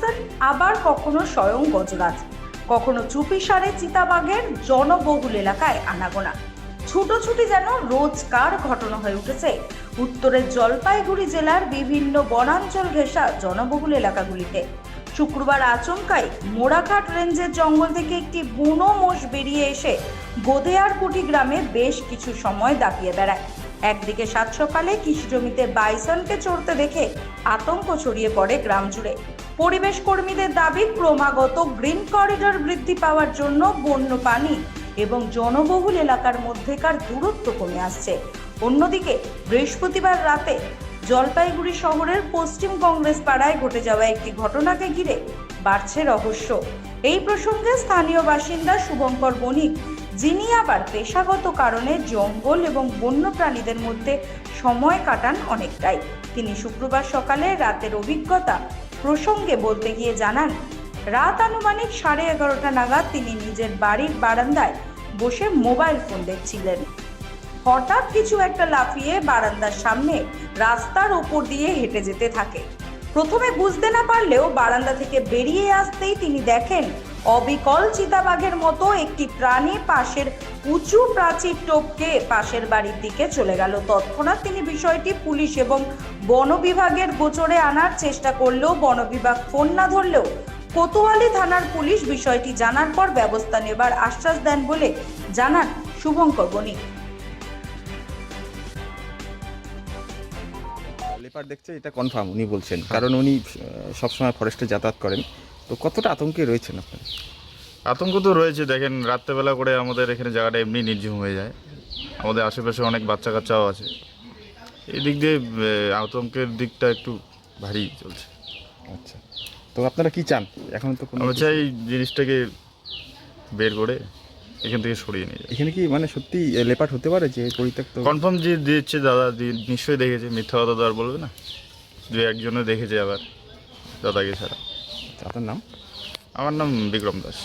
Bison আবার কখনো স্বয়ং গজরাজ, কখনো চুপিসারে চিতাবাঘের জনবহুল এলাকায় আনাগোনা। ছুটোছুটি যেন রোজকার ঘটনা হয়ে উঠেছে। উত্তরের জলপাইগুড়ি জেলার বিভিন্ন বনাঞ্চল ঘেঁষা জনবহুল এলাকাগুলিতে। শুক্রবার আচমকাই মোড়াঘাট রেঞ্জের জঙ্গল থেকে একটি বুনো মোষ বেরিয়ে এসে গোদেয়ারকুটি গ্রামে বেশ কিছু সময় দাপিয়ে বেড়ায়। একদিকে সাত সকালে কৃষি জমিতে বাইসনকে চড়তে দেখে আতঙ্ক ছড়িয়ে পড়ে গ্রাম জুড়ে। পরিবেশ কর্মীদের দাবি, ক্রমাগত গ্রিন করিডর বৃদ্ধি পাওয়ার জন্য বন্য পানি এবং জনবহুল এলাকার মধ্যেকার দূরত্ব কমে আসছে। অন্যদিকে, বৃহস্পতিবার রাতে জলপাইগুড়ি শহরের পশ্চিম কংগ্রেস পাড়ায় ঘটে যাওয়া একটি ঘটনাকে ঘিরে বাড়ছে রহস্য। এই প্রসঙ্গে স্থানীয় বাসিন্দা শুভঙ্কর বণিক, যিনি আবার পেশাগত কারণে জঙ্গল এবং বন্য প্রাণীদের মধ্যে সময় কাটান অনেকটাই। তিনি শুক্রবার সকালে রাতের অভিজ্ঞতা প্রসঙ্গে বলতে গিয়ে জানান, রাত আনুমানিক সাড়ে এগারোটা নাগাদ তিনি নিজের বাড়ির বারান্দায় বসে মোবাইল ফোন দেখছিলেন। হঠাৎ কিছু একটা লাফিয়ে বারান্দার সামনে রাস্তার ওপর দিয়ে হেঁটে যেতে থাকে। প্রথমে বুঝতে না পারলেও বারান্দা থেকে বেরিয়ে আসতেই তিনি দেখেন অবিকল চিতাবাঘের মতো একটি প্রাণী পাশের উঁচু প্রাচীর টপকে পাশের বাড়ির দিকে চলে গেল। তৎক্ষণাৎ তিনি বিষয়টি পুলিশ এবং বন বিভাগের গোচরে আনার চেষ্টা করলেও বন বিভাগ ফোন না ধরলেও কোতোয়ালি থানার পুলিশ বিষয়টি জানার পর ব্যবস্থা নেবার আশ্বাস দেন বলে জানান শুভঙ্কর বণিক। লেপার দেখছে, এটা কনফার্ম উনি বলছেন। কারণ উনি সবসময় ফরেস্টে যাতায়াত করেন। তো কতটা আতঙ্কে রয়েছেন আপনার? আতঙ্ক তো রয়েছে দেখেন রাত্রেবেলা করে আমাদের এখানে জায়গাটা এমনি নির্ঝুম হয়ে যায়। আমাদের আশেপাশে অনেক বাচ্চা কাচ্চাও আছে। এই দিক দিয়ে আতঙ্কের দিকটা একটু ভারী চলছে। আচ্ছা। তো আপনারা কি চান? এখন তো কোনো আমরা চাই জিনিসটাকে বের করে এখান থেকে সরিয়ে নিয়ে যায় এখানে কি মানে সত্যি লেপাট হতে পারে যে পরিত্যক্ত? কনফার্ম যে দিচ্ছে দাদা নিশ্চয়ই দেখেছে মিথ্যা কথা তো আর বলবে না। দু একজনে দেখেছে আবার দাদাকে ছাড়া। আপনার নাম? আমার নাম বিক্রম দাস।